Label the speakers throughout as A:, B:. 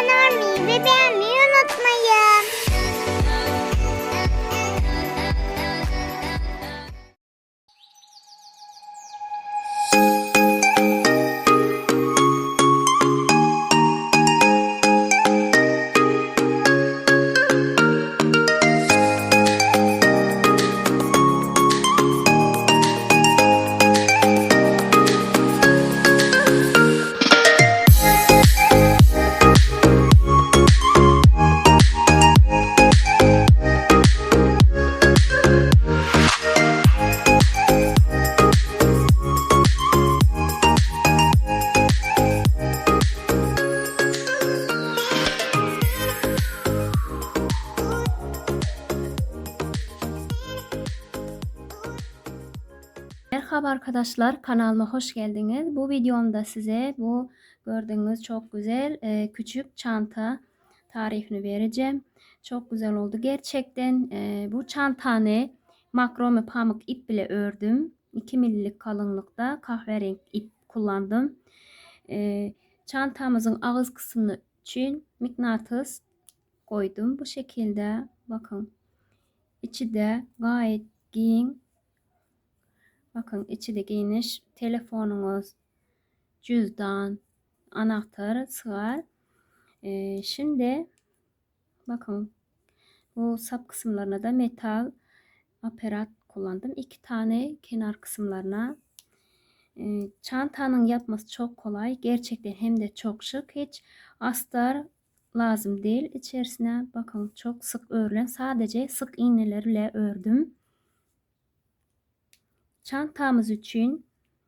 A: ナミベベ arkadaşlar kanalıma hoş geldiniz. Bu videomda size bu gördüğünüz çok güzel e, küçük çanta tarifini vereceğim. Çok güzel oldu gerçekten. E, bu çantanı makrome pamuk ip bile ördüm. 2 millilik kalınlıkta kahverengi ip kullandım. E, çantamızın ağız kısmı için mıknatıs koydum. Bu şekilde bakın. İçi de gayet giyin Bakın içi de geniş. Telefonunuz, cüzdan, anahtar sığar. Ee, şimdi bakın bu sap kısımlarına da metal aparat kullandım. İki tane kenar kısımlarına. Ee, çantanın yapması çok kolay. Gerçekten hem de çok şık. Hiç astar lazım değil. İçerisine bakın çok sık örülen sadece sık iğnelerle ördüm. Çantamız için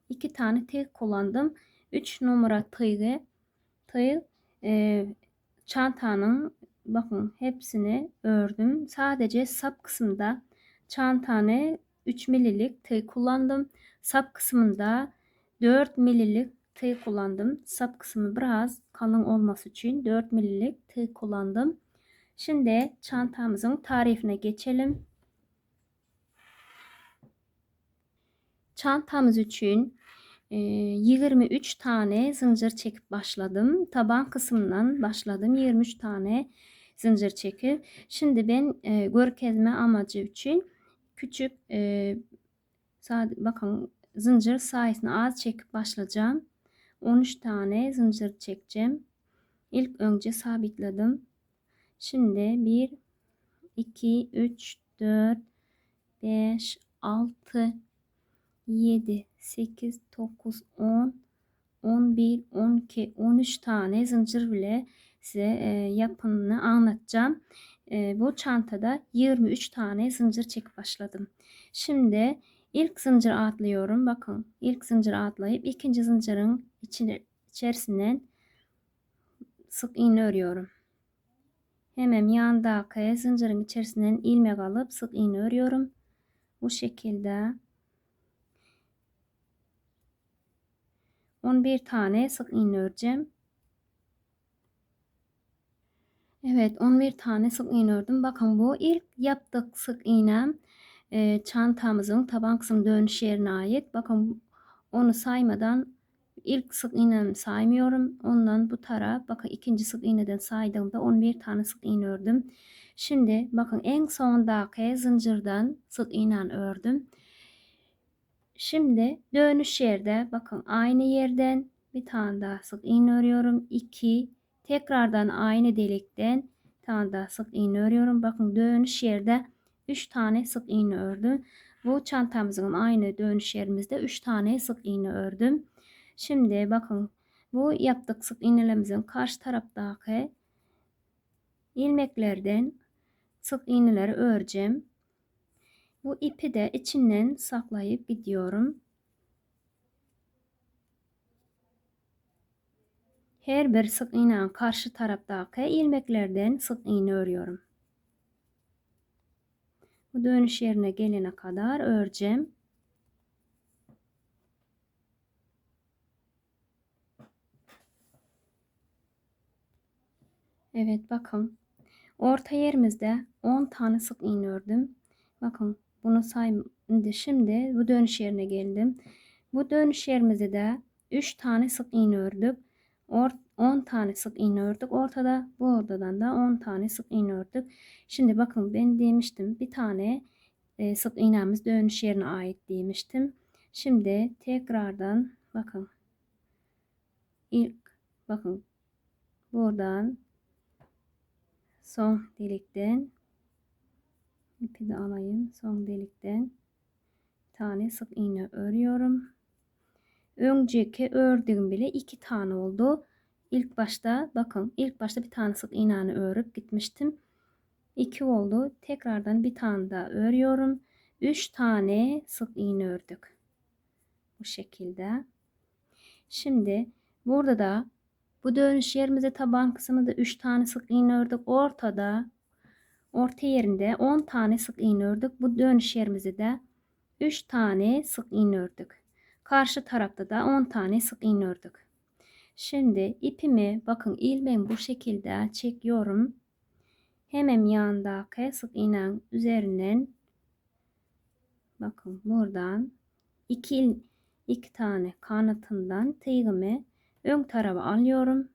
A: iki tane tığ kullandım. 3 numara tığı, tığ e, çantanın bakın hepsini ördüm. Sadece sap kısmında çantane 3 mililik tığ kullandım. Sap kısmında 4 mililik tığ kullandım. Sap kısmı biraz kalın olması için 4 mililik tığ kullandım. Şimdi çantamızın tarifine geçelim. Çantamız için 23 tane zincir çekip başladım. Taban kısmından başladım. 23 tane zincir çekip. Şimdi ben e, görkezme amacı için küçük e, sadece bakın zincir sayısını az çekip başlayacağım. 13 tane zincir çekeceğim. İlk önce sabitledim. Şimdi 1 2 3 4 5 6 7, 8, 9, 10, 11, 12, 13 tane zincir bile size e, yapımını anlatacağım. E, bu çantada 23 tane zincir çek başladım. Şimdi ilk zincir atlıyorum. Bakın ilk zincir atlayıp ikinci zincirin içine, içerisinden sık iğne örüyorum. Hemen yandaki zincirin içerisinden ilmek alıp sık iğne örüyorum. Bu şekilde 11 tane sık iğne öreceğim. Evet 11 tane sık iğne ördüm. Bakın bu ilk yaptık sık iğnem e, çantamızın taban kısım dönüş yerine ait. Bakın onu saymadan ilk sık iğnemi saymıyorum. Ondan bu taraf bakın ikinci sık iğneden saydığımda 11 tane sık iğne ördüm. Şimdi bakın en sondaki zincirden sık iğnen ördüm. Şimdi dönüş yerde bakın aynı yerden bir tane daha sık iğne örüyorum. 2 tekrardan aynı delikten bir tane daha sık iğne örüyorum. Bakın dönüş yerde 3 tane sık iğne ördüm. Bu çantamızın aynı dönüş yerimizde 3 tane sık iğne ördüm. Şimdi bakın bu yaptık sık iğnelerimizin karşı taraftaki ilmeklerden sık iğneleri öreceğim. Bu ipi de içinden saklayıp gidiyorum. Her bir sık iğne karşı taraftaki ilmeklerden sık iğne örüyorum. Bu dönüş yerine gelene kadar öreceğim. Evet bakın. Orta yerimizde 10 tane sık iğne ördüm. Bakın bunu saymadım. Şimdi bu dönüş yerine geldim. Bu dönüş yerimizde de 3 tane sık iğne ördük. 10 tane sık iğne ördük. Ortada bu ortadan da 10 tane sık iğne ördük. Şimdi bakın ben demiştim bir tane e, sık iğnemiz dönüş yerine ait demiştim. Şimdi tekrardan bakın ilk bakın buradan son delikten ipi alayım. Son delikten tane sık iğne örüyorum. Önceki ördüğüm bile iki tane oldu. İlk başta bakın ilk başta bir tane sık iğneni örüp gitmiştim. 2 oldu. Tekrardan bir tane daha örüyorum. 3 tane sık iğne ördük. Bu şekilde. Şimdi burada da bu dönüş yerimize taban kısmında 3 tane sık iğne ördük. Ortada Orta yerinde 10 tane sık iğne ördük. Bu dönüş yerimizi de 3 tane sık iğne ördük. Karşı tarafta da 10 tane sık iğne ördük. Şimdi ipimi bakın ilmeğimi bu şekilde çekiyorum. Hemen yanındaki sık iğnenin üzerinden bakın buradan iki, iki tane kanatından tığımı ön tarafa alıyorum.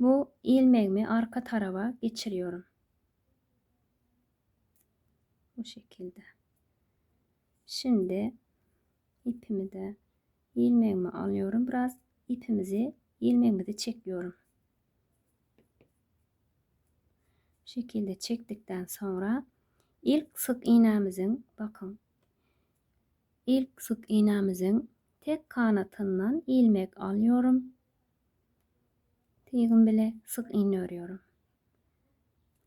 A: Bu ilmeğimi arka tarafa geçiriyorum şekilde. Şimdi ipimi de ilmeğimi alıyorum. Biraz ipimizi ilmeğimi de çekiyorum. Bu şekilde çektikten sonra ilk sık iğnemizin bakın ilk sık iğnemizin tek kanatından ilmek alıyorum. Tığım bile sık iğne örüyorum.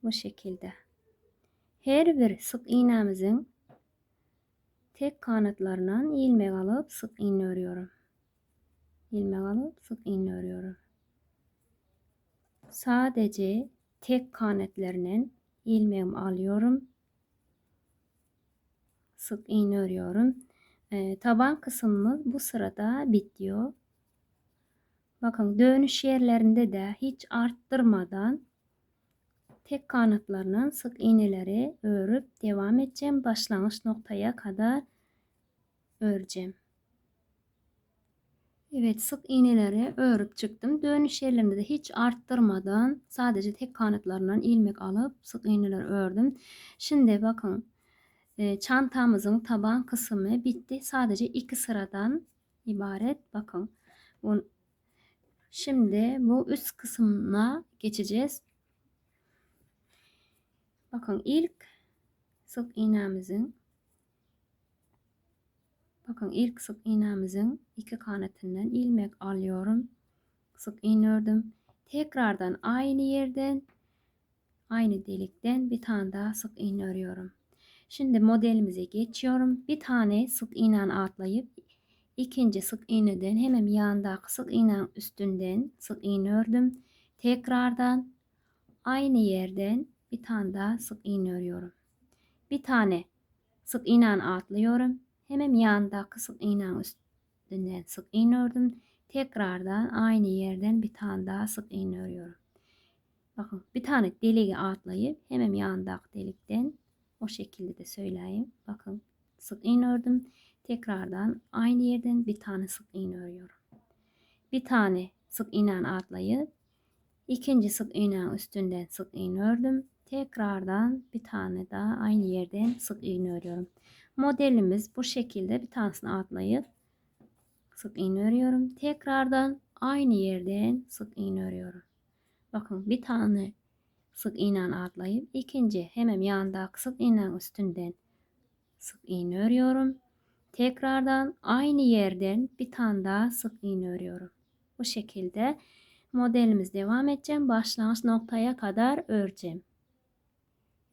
A: Bu şekilde. Her bir sık iğnemizin tek kanatlarından ilmek alıp sık iğne örüyorum. İlmek alıp sık iğne örüyorum. Sadece tek kanatlarının ilmeğimi alıyorum. Sık iğne örüyorum. E, taban kısmımız bu sırada bitiyor. Bakın dönüş yerlerinde de hiç arttırmadan tek kanatlarının sık iğneleri örüp devam edeceğim. Başlangıç noktaya kadar öreceğim. Evet sık iğneleri örüp çıktım. Dönüş yerlerinde de hiç arttırmadan sadece tek kanatlarından ilmek alıp sık iğneler ördüm. Şimdi bakın e, çantamızın taban kısmı bitti. Sadece iki sıradan ibaret. Bakın. Şimdi bu üst kısmına geçeceğiz. Bakın ilk sık iğnemizin bakın ilk sık iğnemizin iki kanetinden ilmek alıyorum. Sık iğne ördüm. Tekrardan aynı yerden aynı delikten bir tane daha sık iğne örüyorum. Şimdi modelimize geçiyorum. Bir tane sık iğnen atlayıp ikinci sık iğneden hemen yanındaki sık iğnenin üstünden sık iğne ördüm. Tekrardan aynı yerden bir tane daha sık iğne örüyorum. Bir tane sık iğnen atlıyorum. Hemen yandaki sık iğnen üstünden sık iğne ördüm. Tekrardan aynı yerden bir tane daha sık iğne örüyorum. Bakın bir tane deliği atlayıp hemen yandaki delikten o şekilde de söyleyeyim. Bakın sık iğne ördüm. Tekrardan aynı yerden bir tane sık iğne örüyorum. Bir tane sık iğnen atlayıp ikinci sık iğnen üstünden sık iğne ördüm. Tekrardan bir tane daha aynı yerden sık iğne örüyorum. Modelimiz bu şekilde bir tanesini atlayıp sık iğne örüyorum. Tekrardan aynı yerden sık iğne örüyorum. Bakın bir tane sık iğnen atlayıp ikinci hemen yanında sık iğnen üstünden sık iğne örüyorum. Tekrardan aynı yerden bir tane daha sık iğne örüyorum. Bu şekilde modelimiz devam edeceğim. Başlangıç noktaya kadar öreceğim.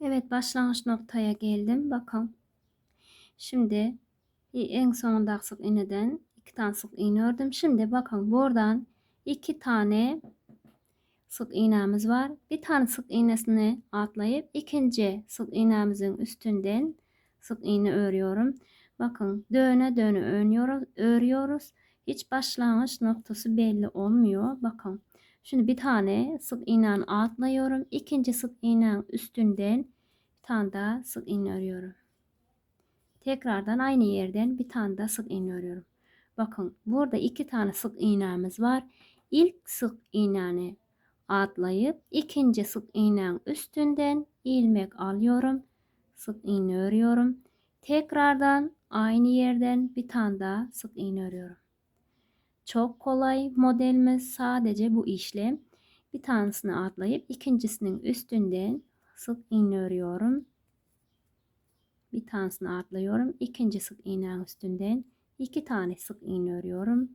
A: Evet başlangıç noktaya geldim. Bakın. Şimdi en sonunda sık iğneden iki tane sık iğne ördüm. Şimdi bakın buradan iki tane sık iğnemiz var. Bir tane sık iğnesini atlayıp ikinci sık iğnemizin üstünden sık iğne örüyorum. Bakın döne döne örüyoruz. Hiç başlangıç noktası belli olmuyor. Bakın Şimdi bir tane sık iğnen atlıyorum. İkinci sık iğnen üstünden bir tane daha sık iğne örüyorum. Tekrardan aynı yerden bir tane daha sık iğne örüyorum. Bakın burada iki tane sık iğnemiz var. İlk sık iğneni atlayıp ikinci sık iğnen üstünden ilmek alıyorum. Sık iğne örüyorum. Tekrardan aynı yerden bir tane daha sık iğne örüyorum. Çok kolay modelimiz sadece bu işlem. Bir tanesini atlayıp ikincisinin üstünden sık iğne örüyorum. Bir tanesini atlıyorum. İkinci sık iğnenin üstünden iki tane sık iğne örüyorum.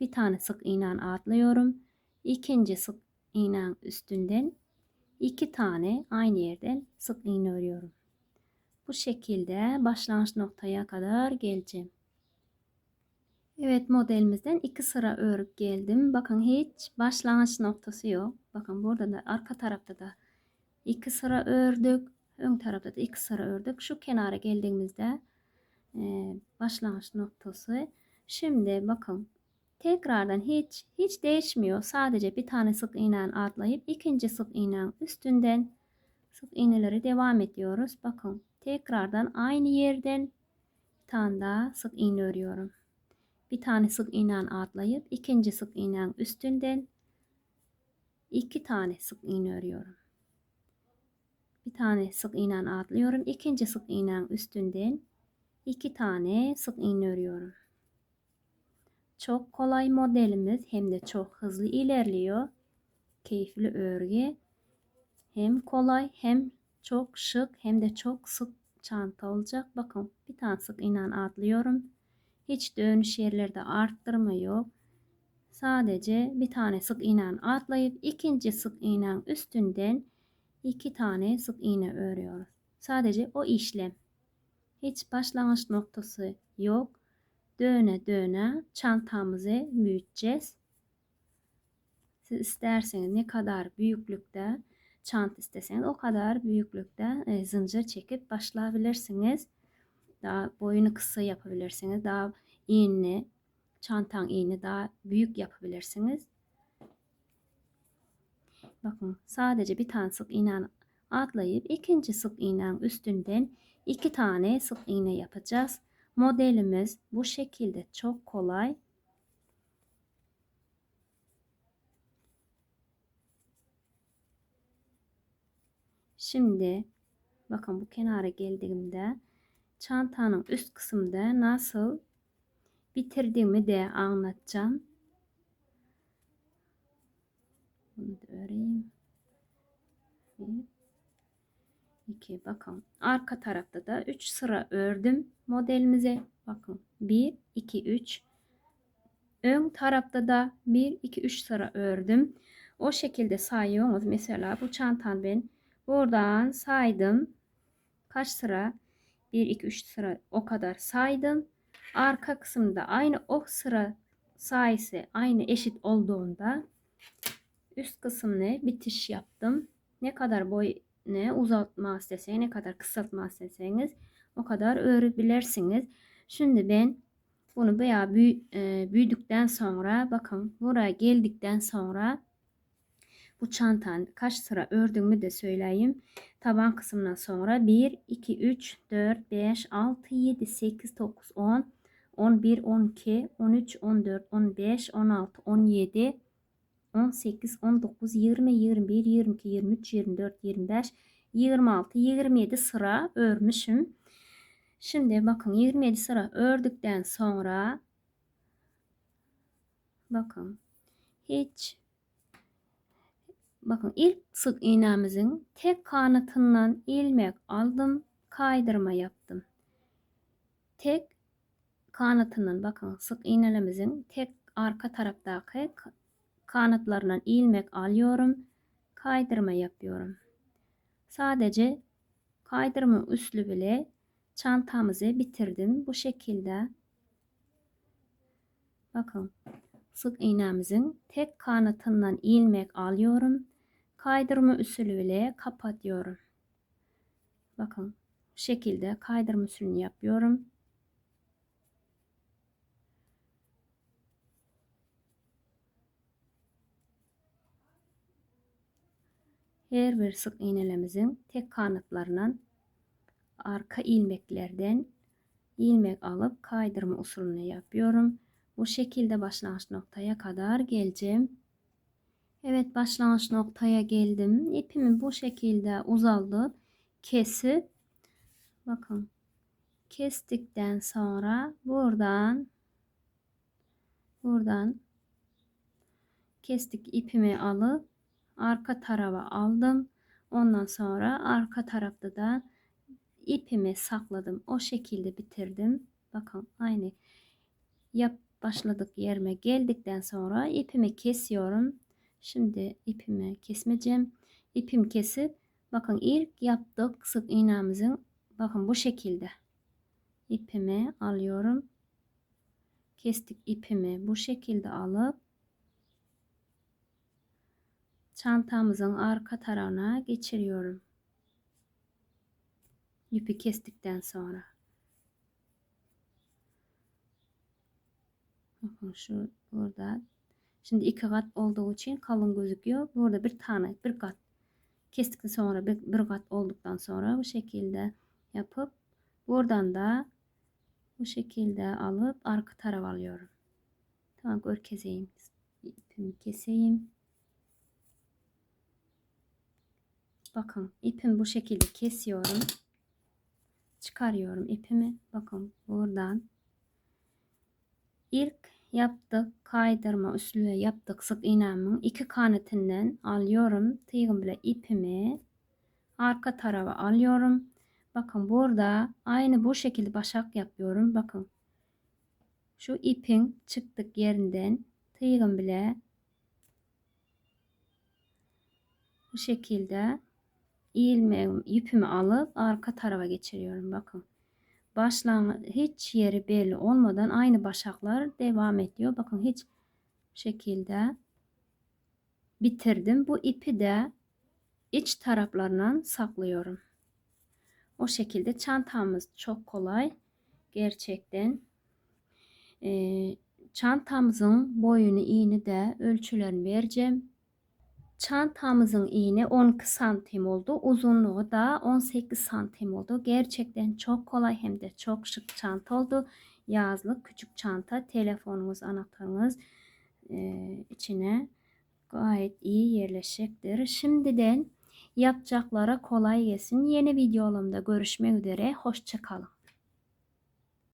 A: Bir tane sık iğneni atlıyorum. İkinci sık iğnenin üstünden iki tane aynı yerden sık iğne örüyorum. Bu şekilde başlangıç noktaya kadar geleceğim. Evet modelimizden iki sıra örüp geldim. Bakın hiç başlangıç noktası yok. Bakın burada da arka tarafta da iki sıra ördük. Ön tarafta da iki sıra ördük. Şu kenara geldiğimizde e, başlangıç noktası. Şimdi bakın tekrardan hiç hiç değişmiyor. Sadece bir tane sık iğnen atlayıp ikinci sık iğnen üstünden sık iğneleri devam ediyoruz. Bakın tekrardan aynı yerden bir tane daha sık iğne örüyorum bir tane sık iğnen atlayıp ikinci sık iğnen üstünden iki tane sık iğne örüyorum. Bir tane sık iğnen atlıyorum. ikinci sık iğnen üstünden iki tane sık iğne örüyorum. Çok kolay modelimiz hem de çok hızlı ilerliyor. Keyifli örgü. Hem kolay hem çok şık hem de çok sık çanta olacak. Bakın bir tane sık iğnen atlıyorum. Hiç dönüş yerlerde arttırma yok. Sadece bir tane sık iğnen atlayıp ikinci sık iğnen üstünden iki tane sık iğne örüyoruz. Sadece o işlem. Hiç başlangıç noktası yok. Döne döne çantamızı büyüteceğiz. Siz isterseniz ne kadar büyüklükte çant isteseniz o kadar büyüklükte e, zincir çekip başlayabilirsiniz daha boyunu kısa yapabilirsiniz. Daha iğne, çantan iğne daha büyük yapabilirsiniz. Bakın sadece bir tane sık iğnen atlayıp ikinci sık iğnen üstünden iki tane sık iğne yapacağız. Modelimiz bu şekilde çok kolay. Şimdi bakın bu kenara geldiğimde çantanın üst kısmında nasıl bitirdiğimi de anlatacağım. Bunu da öreyim. İki iki, bakın. Arka tarafta da 3 sıra ördüm modelimize. Bakın 1, 2, 3. Ön tarafta da 1, 2, 3 sıra ördüm. O şekilde sayıyoruz. Mesela bu çantan ben buradan saydım. Kaç sıra? 1 2 3 sıra o kadar saydım. Arka kısımda aynı o sıra sayısı aynı eşit olduğunda üst kısımlı bitiş yaptım. Ne kadar boy ne uzatma isteseniz ne kadar kısaltma isteseniz o kadar öğrebilirsiniz. Şimdi ben bunu bayağı e, büyüdükten sonra bakın buraya geldikten sonra bu çantan kaç sıra ördüğümü de söyleyeyim. Taban kısmından sonra 1, 2, 3, 4, 5, 6, 7, 8, 9, 10, 11, 12, 13, 14, 15, 16, 17, 18, 19, 20, 21, 22, 23, 24, 25, 26, 27 sıra örmüşüm. Şimdi bakın 27 sıra ördükten sonra bakın hiç Bakın ilk sık iğnemizin tek kanatından ilmek aldım. Kaydırma yaptım. Tek kanatının, bakın sık iğnelerimizin tek arka taraftaki kanatlarından ilmek alıyorum. Kaydırma yapıyorum. Sadece kaydırma üslü bile çantamızı bitirdim. Bu şekilde bakın sık iğnemizin tek kanatından ilmek alıyorum kaydırma usulüyle kapatıyorum. Bakın bu şekilde kaydırma usulünü yapıyorum. her bir sık iğnelerimizin tek kanatlarından arka ilmeklerden ilmek alıp kaydırma usulünü yapıyorum. Bu şekilde başlangıç noktaya kadar geleceğim. Evet başlangıç noktaya geldim. İpimi bu şekilde uzalı kesip bakın kestikten sonra buradan buradan kestik ipimi alıp arka tarafa aldım. Ondan sonra arka tarafta da ipimi sakladım. O şekilde bitirdim. Bakın aynı yap başladık yerime geldikten sonra ipimi kesiyorum. Şimdi ipimi kesmeyeceğim. İpim kesip bakın ilk yaptık sık iğnemizin bakın bu şekilde ipimi alıyorum. Kestik ipimi bu şekilde alıp çantamızın arka tarafına geçiriyorum. İpi kestikten sonra. Bakın şu burada Şimdi iki kat olduğu için kalın gözüküyor. Burada bir tane bir kat kestikten sonra bir, bir kat olduktan sonra bu şekilde yapıp buradan da bu şekilde alıp arka tarafa alıyorum. Tamam gör keseyim. İpimi keseyim. Bakın ipimi bu şekilde kesiyorum. Çıkarıyorum ipimi. Bakın buradan ilk yaptık kaydırma üslüğü yaptık sık iğnemiň iki kanatinden alıyorum tığım bile ipimi arka tarafa alıyorum bakın burada aynı bu şekilde başak yapıyorum bakın şu ipin çıktık yerinden tığım bile bu şekilde ilmeğimi ipimi alıp arka tarafa geçiriyorum bakın başlangıç hiç yeri belli olmadan aynı başaklar devam ediyor. Bakın hiç şekilde bitirdim. Bu ipi de iç taraflarından saklıyorum. O şekilde çantamız çok kolay. Gerçekten e, çantamızın boyunu iğni de ölçülerini vereceğim. Çantamızın iğne 12 santim oldu. Uzunluğu da 18 santim oldu. Gerçekten çok kolay hem de çok şık çanta oldu. Yazlık küçük çanta, telefonunuz, anahtarınız e, içine gayet iyi yerleşiktir. Şimdiden yapacaklara kolay gelsin. Yeni videolarımda görüşmek üzere. Hoşçakalın.